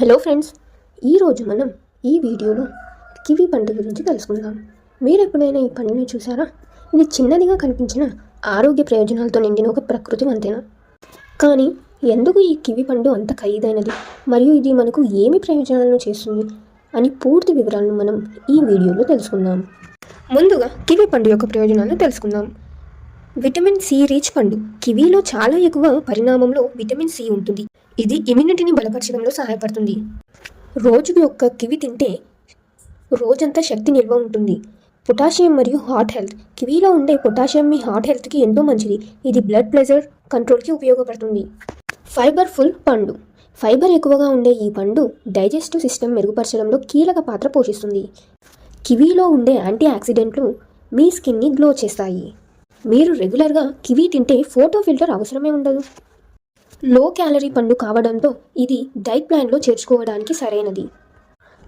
Hello friends ఈరోజు మనం ఈ వీడియోలో కివీ పండు గురించి తెలుసుకుందాం. మీరు ఎప్పుడైనా ఈ పండుని చూసారా? ఇది చిన్నదిగా కనిపించిన ఆరోగ్య ప్రయోజనాలతో నిండిన ఒక ప్రకృతి వంతెన. కానీ ఎందుకు ఈ కివి పండు అంత ఖరీదైనది? మరియు ఇది మనకు ఏమి ప్రయోజనాలను చేస్తుంది? అని పూర్తి వివరాలను మనం ఈ వీడియోలో తెలుసుకుందాం. ముందుగా కివి పండు యొక్క ప్రయోజనాలను తెలుసుకుందాం. విటమిన్ సి రీచ్ పండు కివీలో చాలా ఎక్కువ పరిణామంలో విటమిన్ సి ఉంటుంది. ఇది ఇమ్యూనిటీని బలపరచడంలో సహాయపడుతుంది. రోజుకి ఒక్క కివి తింటే రోజంతా శక్తి నిల్వ ఉంటుంది. పొటాషియం మరియు హార్ట్ హెల్త్. కివీలో ఉండే పొటాషియం మీ హార్ట్ హెల్త్కి ఎంతో మంచిది. ఇది బ్లడ్ ప్రెషర్ కంట్రోల్కి ఉపయోగపడుతుంది. ఫైబర్ ఫుల్ పండు. ఫైబర్ ఎక్కువగా ఉండే ఈ పండు డైజెస్టివ్ సిస్టమ్ మెరుగుపరచడంలో కీలక పాత్ర పోషిస్తుంది. కివీలో ఉండే యాంటీ ఆక్సిడెంట్లు మీ స్కిన్ని గ్లో చేస్తాయి. మీరు రెగ్యులర్గా కివీ తింటే ఫోటో ఫిల్టర్ అవసరమే ఉండదు. లో క్యాలరీ పండు కావడంతో ఇది డైట్ ప్లాన్లో చేర్చుకోవడానికి సరైనది.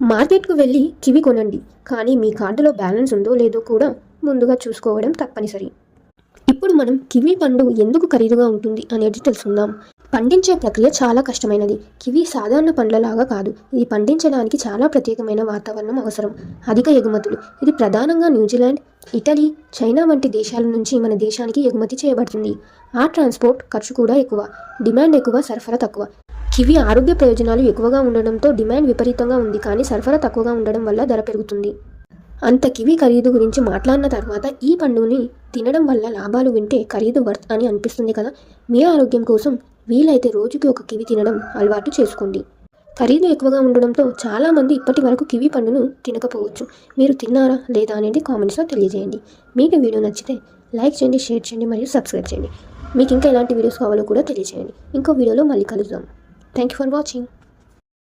మార్కెట్కు వెళ్ళి కివి కొనండి. కానీ మీ కార్డులో బ్యాలెన్స్ ఉందో లేదో కూడా ముందుగా చూసుకోవడం తప్పనిసరి. ఇప్పుడు మనం కివి పండు ఎందుకు ఖరీదుగా ఉంటుంది అనేది తెలుసుకుందాం. పండించే ప్రక్రియ చాలా కష్టమైనది. కివి సాధారణ పండ్లలాగా కాదు. ఇది పండించడానికి చాలా ప్రత్యేకమైన వాతావరణం అవసరం. అధిక ఎగుమతులు. ఇది ప్రధానంగా న్యూజిలాండ్ ఇటలీ చైనా వంటి దేశాల నుంచి మన దేశానికి ఎగుమతి చేయబడుతుంది. ఆ ట్రాన్స్పోర్ట్ ఖర్చు కూడా ఎక్కువ. డిమాండ్ ఎక్కువ సరఫరా తక్కువ. కివి ఆరోగ్య ప్రయోజనాలు ఎక్కువగా ఉండడంతో డిమాండ్ విపరీతంగా ఉంది కానీ సరఫరా తక్కువగా ఉండడం వల్ల ధర పెరుగుతుంది. అంత కివి ఖరీదు గురించి మాట్లాడిన తర్వాత ఈ పండుని తినడం వల్ల లాభాలు వింటే ఖరీదు వర్త్ అని అనిపిస్తుంది కదా? మీ ఆరోగ్యం కోసం వీలైతే రోజుకి ఒక కివి తినడం అలవాటు చేసుకోండి. ఖరీదు ఎక్కువగా ఉండడంతో చాలామంది ఇప్పటి వరకు కివి పండును తినకపోవచ్చు. మీరు తిన్నారా లేదా అనేది కామెంట్స్లో తెలియజేయండి. మీకు వీడియో నచ్చితే లైక్ చేయండి షేర్ చేయండి మరియు సబ్స్క్రైబ్ చేయండి. మీకు ఇంకా ఎలాంటి వీడియోస్ కావాలో కూడా తెలియజేయండి. ఇంకో వీడియోలో మళ్ళీ కలుద్దాం. Thank you for watching.